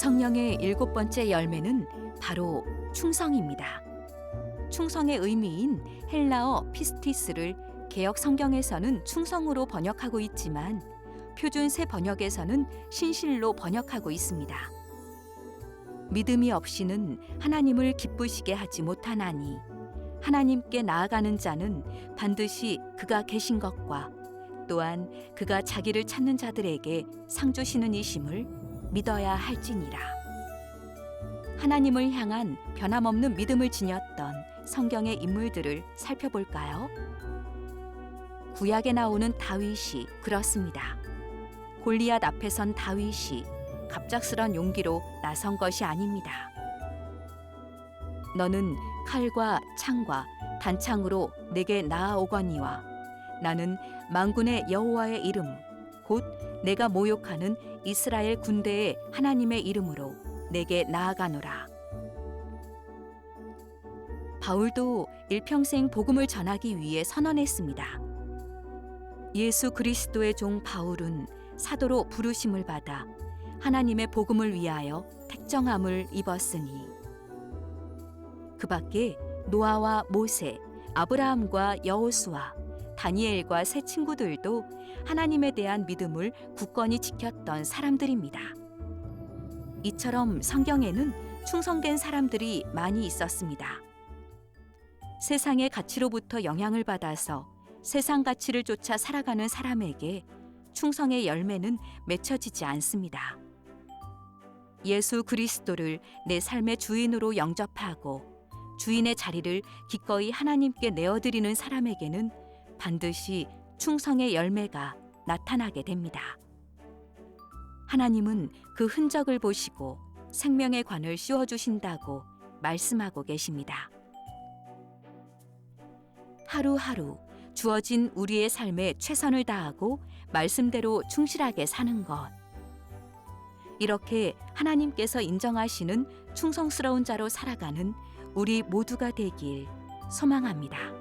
성령의 일곱 번째 열매는 바로 충성입니다. 충성의 의미인 헬라어 피스티스를 개혁 성경에서는 충성으로 번역하고 있지만 표준 새 번역에서는 신실로 번역하고 있습니다. 믿음이 없이는 하나님을 기쁘시게 하지 못하나니 하나님께 나아가는 자는 반드시 그가 계신 것과 또한 그가 자기를 찾는 자들에게 상 주시는 이심을 믿어야 할지니라. 하나님을 향한 변함없는 믿음을 지녔던 성경의 인물들을 살펴볼까요? 구약에 나오는 다윗이 그렇습니다. 골리앗 앞에 선 다윗이 갑작스런 용기로 나선 것이 아닙니다. 너는 칼과 창과 단창으로 내게 나아오거니와 나는 만군의 여호와의 이름 곧 내가 모욕하는 이스라엘 군대의 하나님의 이름으로 내게 나아가노라. 바울도 일평생 복음을 전하기 위해 선언했습니다. 예수 그리스도의 종 바울은 사도로 부르심을 받아 하나님의 복음을 위하여 택정함을 입었으니 그 밖에 노아와 모세, 아브라함과 여호수아, 다니엘과 세 친구들도 하나님에 대한 믿음을 굳건히 지켰던 사람들입니다. 이처럼 성경에는 충성된 사람들이 많이 있었습니다. 세상의 가치로부터 영향을 받아서 세상 가치를 쫓아 살아가는 사람에게 충성의 열매는 맺혀지지 않습니다. 예수 그리스도를 내 삶의 주인으로 영접하고 주인의 자리를 기꺼이 하나님께 내어드리는 사람에게는 반드시 충성의 열매가 나타나게 됩니다. 하나님은 그 흔적을 보시고 생명의 관을 씌워 주신다고 말씀하고 계십니다. 하루하루 주어진 우리의 삶에 최선을 다하고 말씀대로 충실하게 사는 것. 이렇게 하나님께서 인정하시는 충성스러운 자로 살아가는 우리 모두가 되길 소망합니다.